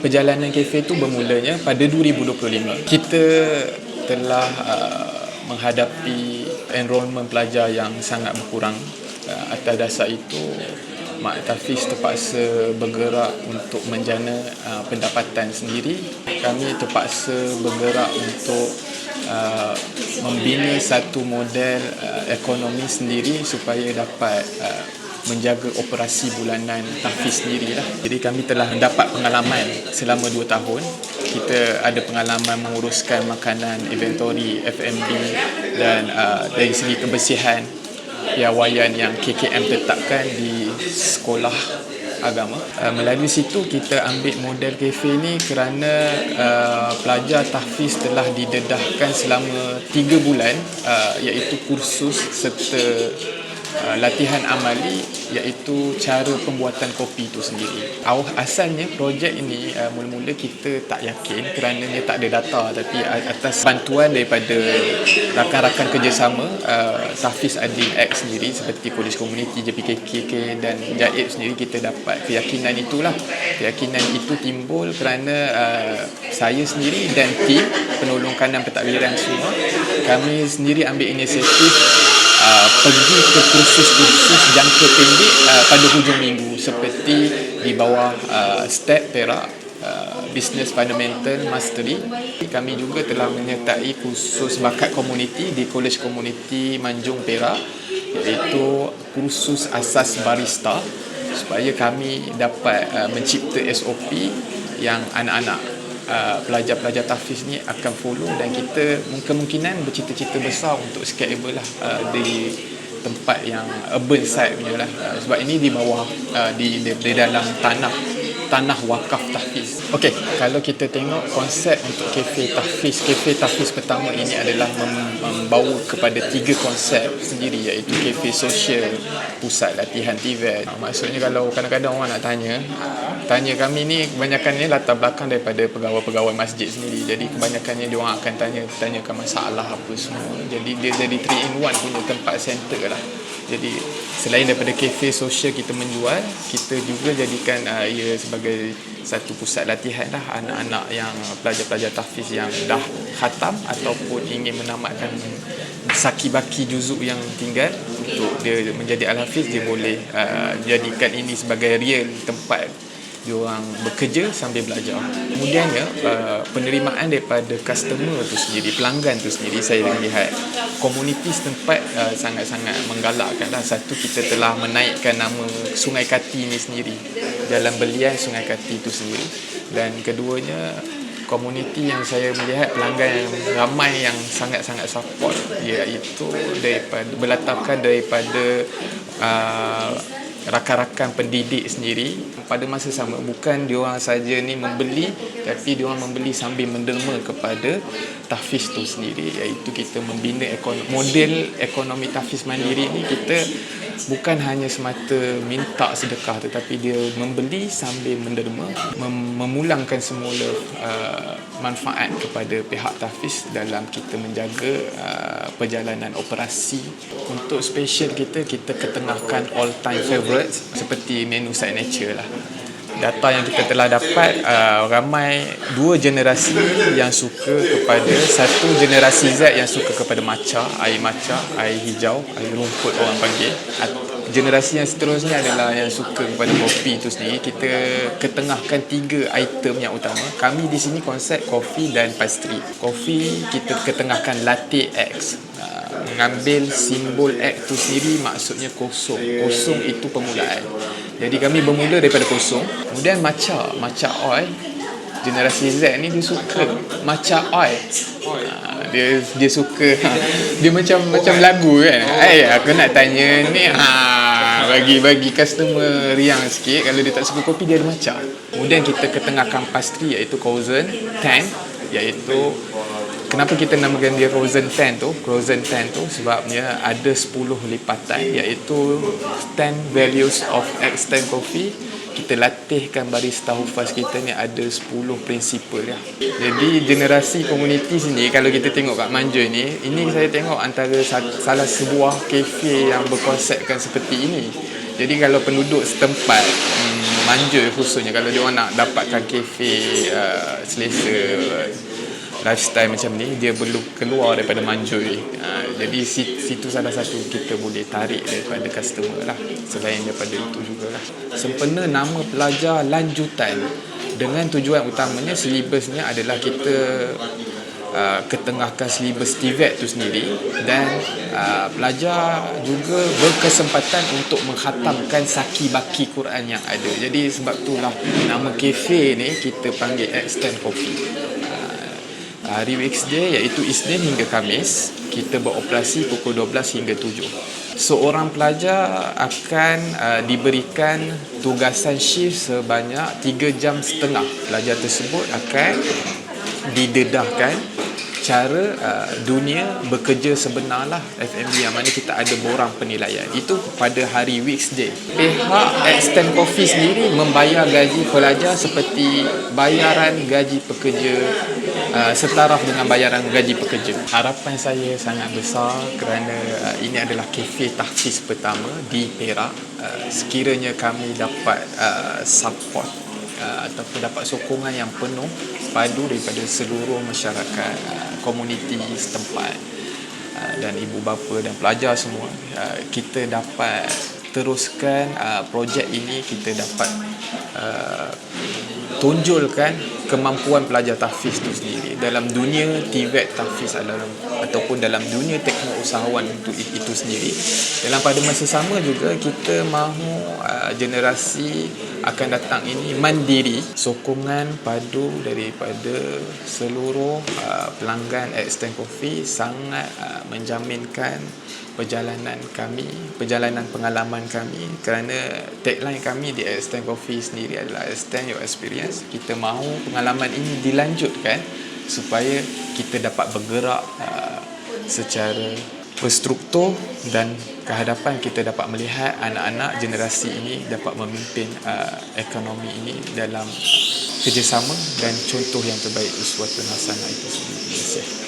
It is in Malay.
perjalanan kafe itu bermulanya pada 2025. Kita telah uh, menghadapi enrolment pelajar yang sangat berkurang. Uh, atas dasar itu, Mak Tafiz terpaksa bergerak untuk menjana uh, pendapatan sendiri. Kami terpaksa bergerak untuk uh, membina satu model uh, ekonomi sendiri supaya dapat uh, menjaga operasi bulanan Tafiz sendirilah. Jadi kami telah mendapat pengalaman selama 2 tahun. Kita ada pengalaman menguruskan makanan, inventory, FMB dan uh, dari segi kebersihan piawaian yang KKM tetapkan di sekolah agama. Uh, melalui situ kita ambil model kafe ni kerana uh, pelajar tahfiz telah didedahkan selama 3 bulan uh, iaitu kursus serta uh, latihan amali iaitu cara pembuatan kopi itu sendiri. Awal asalnya projek ini uh, mula-mula kita tak yakin kerana dia tak ada data tapi atas bantuan daripada rakan-rakan kerjasama uh, Tafiz Adil X sendiri seperti Kolej Komuniti JPKK dan Jaib sendiri kita dapat keyakinan itulah. Keyakinan itu timbul kerana uh, saya sendiri dan tim penolong kanan pentadbiran semua kami sendiri ambil inisiatif uh, pergi ke kursus-kursus jangka pendek uh, pada hujung minggu. Seperti di bawah uh, step perak uh, business fundamental mastery. Kami juga telah menyertai kursus bakat komuniti di Kolej Komuniti Manjung Perak iaitu kursus asas barista supaya kami dapat uh, mencipta SOP yang anak-anak Uh, pelajar-pelajar tahfiz ni akan follow dan kita kemungkinan bercita-cita besar untuk scalable lah uh, di tempat yang urban side punya lah. Uh, sebab ini di bawah uh, di, di, di dalam tanah tanah wakaf tahfiz. Okey, kalau kita tengok konsep untuk kafe tahfiz, kafe tahfiz pertama ini adalah membawa kepada tiga konsep sendiri iaitu kafe sosial, pusat latihan TVET. Maksudnya kalau kadang-kadang orang nak tanya, tanya kami ni kebanyakannya latar belakang daripada pegawai-pegawai masjid sendiri. Jadi kebanyakannya dia orang akan tanya tanyakan masalah apa semua. Jadi dia jadi 3 in 1 punya tempat center lah. Jadi selain daripada kafe sosial kita menjual, kita juga jadikan uh, ia sebagai satu pusat latihan lah anak-anak yang pelajar-pelajar tahfiz yang dah khatam ataupun ingin menamatkan saki baki juzuk yang tinggal. Untuk dia menjadi al-hafiz dia boleh uh, jadikan ini sebagai real tempat diorang bekerja sambil belajar. Kemudiannya uh, penerimaan daripada customer tu sendiri, pelanggan tu sendiri saya lihat komuniti setempat uh, sangat-sangat menggalakkan lah. Satu kita telah menaikkan nama Sungai Kati ini sendiri dalam belian Sungai Kati itu sendiri dan keduanya komuniti yang saya melihat pelanggan yang ramai yang sangat-sangat support iaitu daripada berlatarkan daripada uh, rakan-rakan pendidik sendiri pada masa sama bukan diorang saja ni membeli tapi diorang membeli sambil menderma kepada tahfiz tu sendiri iaitu kita membina ekonomi, model ekonomi tahfiz mandiri ni kita bukan hanya semata minta sedekah tetapi dia membeli sambil menderma mem- memulangkan semula uh, manfaat kepada pihak tahfiz dalam kita menjaga uh, perjalanan operasi. Untuk special kita kita ketengahkan all time favourite seperti menu side nature lah. Data yang kita telah dapat uh, ramai dua generasi yang suka kepada satu generasi Z yang suka kepada matcha air matcha air hijau air rumput orang panggil generasi yang seterusnya adalah yang suka kepada kopi itu sendiri. Kita ketengahkan tiga item yang utama. Kami di sini konsep kopi dan pastry. Kopi kita ketengahkan latte X. Uh, mengambil simbol X itu sendiri maksudnya kosong. Kosong itu permulaan. Jadi kami bermula daripada kosong. Kemudian matcha, matcha oil. Generasi Z ni dia suka matcha oil. Ha, dia dia suka dia macam macam lagu kan. Ai aku nak tanya ni ha bagi bagi customer riang sikit kalau dia tak suka kopi dia ada matcha. Kemudian kita ketengahkan pastry iaitu frozen tan iaitu Kenapa kita namakan dia Frozen 10 tu? Frozen 10 tu sebabnya ada 10 lipatan iaitu 10 values of X10 coffee. Kita latihkan barista hufaz kita ni ada 10 prinsipal ya. Jadi generasi komuniti sini kalau kita tengok kat Manja ni, ini saya tengok antara salah sebuah kafe yang berkonsepkan seperti ini. Jadi kalau penduduk setempat hmm, manja khususnya kalau dia orang nak dapatkan kafe uh, selesa lifestyle macam ni dia perlu keluar daripada manjui uh, jadi situ salah satu kita boleh tarik daripada customer lah. Selain daripada itu jugalah. Sempena nama pelajar lanjutan. Dengan tujuan utamanya silibusnya adalah kita uh, ketengahkan silibus TVET tu sendiri. Dan uh, pelajar juga berkesempatan untuk menghatamkan saki baki Quran yang ada. Jadi sebab itulah nama kafe ni kita panggil Extend Coffee hari weekday iaitu Isnin hingga Kamis kita beroperasi pukul 12 hingga 7 seorang pelajar akan uh, diberikan tugasan shift sebanyak 3 jam setengah. Pelajar tersebut akan didedahkan cara uh, dunia bekerja sebenar lah FMB yang mana kita ada borang penilaian itu pada hari weekday pihak Extend Coffee sendiri membayar gaji pelajar seperti bayaran gaji pekerja uh, setaraf dengan bayaran gaji pekerja. Harapan saya sangat besar kerana uh, ini adalah kafe tahfiz pertama di Perak. Uh, sekiranya kami dapat uh, support uh, ataupun dapat sokongan yang penuh padu daripada seluruh masyarakat uh, komuniti setempat. Uh, dan ibu bapa dan pelajar semua. Uh, kita dapat teruskan uh, projek ini kita dapat tonjolkan kemampuan pelajar tahfiz itu sendiri. Dalam dunia TVET tahfiz adalah ataupun dalam dunia teknik usahawan itu, itu sendiri. Dalam pada masa sama juga kita mahu uh, generasi akan datang ini mandiri sokongan padu daripada seluruh uh, pelanggan Extend Coffee sangat uh, menjaminkan perjalanan kami, perjalanan pengalaman kami. Kerana tagline kami di Extend Coffee sendiri adalah Extend Your Experience. Kita mahu pengalaman ini dilanjutkan supaya kita dapat bergerak uh, secara berstruktur dan kehadapan kita dapat melihat anak-anak generasi ini dapat memimpin uh, ekonomi ini dalam kerjasama dan contoh yang terbaik uswatun hasanah itu sendiri. Terima kasih.